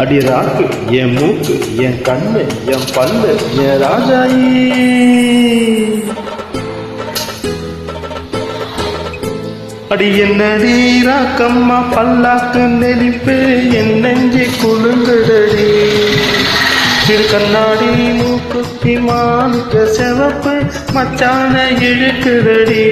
அடி ராக்கு என் மூக்கு என் கண்ணு என் பல்லு என் ராஜாயி. அடி என்னடி ராக்கம்மா பல்லாக்கு நெளிப்பு என் நெஞ்சை குலுங்குதடி. திரு கண்ணாடி மூக்குத்தி மாணிக்க செவப்பு மச்சான இழுக்குதடி.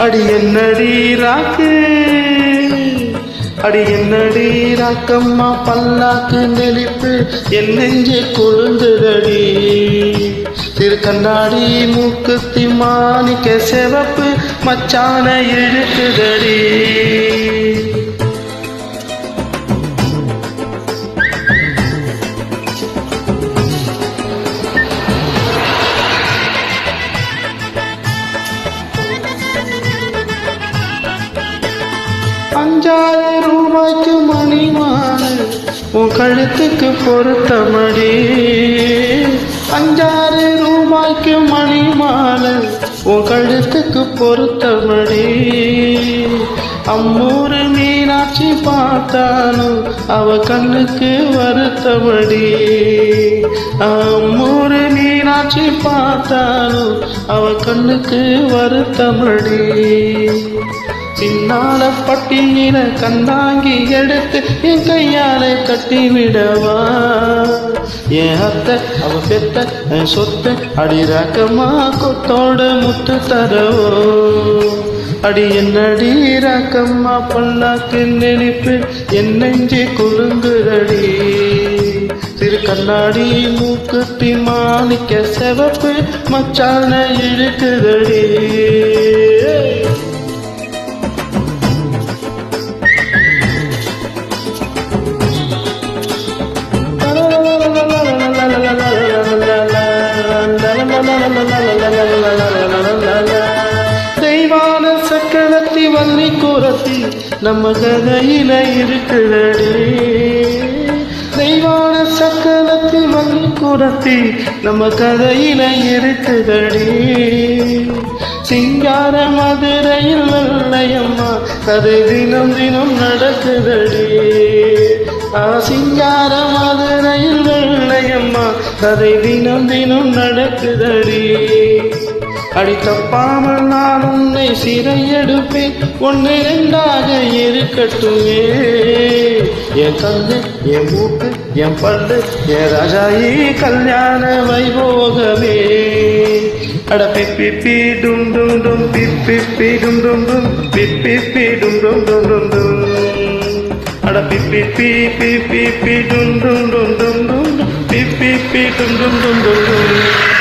அடி என்னடி ராக்கு? அடி என்னடி ராக்கம்மா பல்லாக்கு நெளிப்பு என் நெஞ்சு கொழுந்துதடி திரு கண்ணாடி மூக்குத்தி மாணிக்க சிவப்பு மச்சான இழுக்குதடி. அஞ்சாயிரம் ரூபாய்க்கு மணிமாலை உன் கழுத்துக்கு பொருத்தமடி. அஞ்சாறு ரூபாய்க்கு மணிமாலை உன் கழுத்துக்கு பொருத்தமடி. அம்மூரு மீனாட்சி பார்த்தாலும் அவ கண்ணுக்கு வருத்தமடி. அம்மூரு காட்சி பார்த்தாலும் அவ கண்ணுக்கு வருத்தமடி. பின்னால பட்டியல கண்ணாங்கி எடுத்து என் கையால கட்டி விடவா என் அத்தை அவ பெத்த என் சொத்த அடிராக்கமா? கொத்தோட முத்து தரவோ? அடி என்னடி ராக்கம்மா? பல்லாக்கு நெளிப்பு என் நெஞ்சு குலுங்குறடி. இரு கண்ணாடி மூக்குத்தி மாணிக்க செவப்பு மச்சான இருக்குதடி தெய்வான சக்கரத்தி வன்னி கூரத்தி நம்ம கதையில இருக்குதடி. வள்ளி நம்ம கதையில இருக்குதடி சிங்கார மதுரையில் வெள்ளையம்மா கதை தினம் தினம் நடக்குதடி. ஆ சிங்கார மதுரையில் வெள்ளையம்மா கதை தினம் தினம் நடக்குதடி. அடி தப்பாமல் நான் உன்னை சிறையெடுப்பேன் ஒன்று இரண்டாக இருக்கட்டுமே. என் கண்ணு என் மூக்கு என் பல்லு என் ராஜாயி கல்யாண வைபோகமே அட பிப்பி பி டும் டும் டும் பிப்பி பி டும் டும் டும் பிப்பி பி டும் டும் டும் டும் டும் அட பிப்பி பி பி பி பி டும் டும் டும் டும் டும் பிப்பி பி டும் டும் டும் டும் டும்